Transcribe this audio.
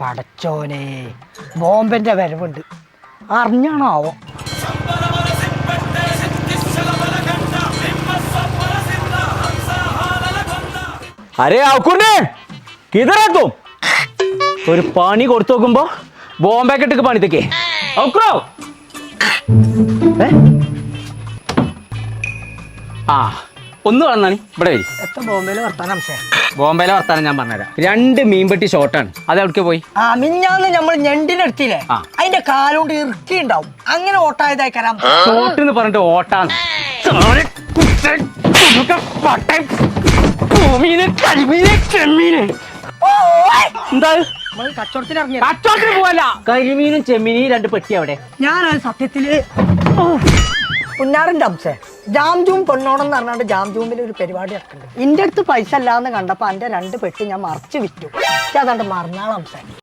പടച്ചോനെ ബോംബന്റെ വരവുണ്ട്. അറിഞ്ഞാണോ അരേ ആക്കുണ്ടേ കിതറത്തും. ഒരു പണി കൊടുത്തു നോക്കുമ്പോ ബോംബെ കെട്ടിക്ക് പണിത്തേക്കേ. ഏ? ആ. ഒന്ന് വന്നാണ് ഇവിടെ വരി. എത്ര ബോംബെയിൽ വർത്താനം അംശേ? ബോംബെയിലെ വർത്താനം ഞാൻ പറഞ്ഞുതരാം. രണ്ട് മീൻപെട്ടി ഷോർട്ടാണ് അത് എവിടേക്ക് പോയി? ആ മിഞ്ഞാന്ന് നമ്മൾ ഞണ്ടിനെടുത്തില്ലേ ആ. അതിന്റെ കാലുകൊണ്ട് ഇറുക്കി ഉണ്ടാവും. അങ്ങനെ ഓട്ടായതായി കരാം. ഷോർട്ട് എന്ന് പറഞ്ഞിട്ട് ഓട്ടാണ് എന്താ? നമ്മൾ കച്ചവടത്തിന് ഇറങ്ങിയ കച്ചവടത്തിന് പോവല്ല. കരിമീനും ചെമ്മീനും രണ്ട് പെട്ടി അവിടെ. ഞാനത് സത്യത്തിൽ പുന്നാറിന്റെ അംശേ. ജാം ജൂം പൊന്നോണം എന്ന് പറഞ്ഞാണ്ട് ജാം ജൂമിൽ ഒരു പരിപാടി നടക്കുന്നുണ്ട്. എന്റെ അടുത്ത് പൈസ അല്ലാന്ന് കണ്ടപ്പോൾ എന്റെ രണ്ട് പെട്ടി ഞാൻ മറച്ചു വിറ്റു. പക്ഷെ അതാണ്ട് മറന്നാളംശേ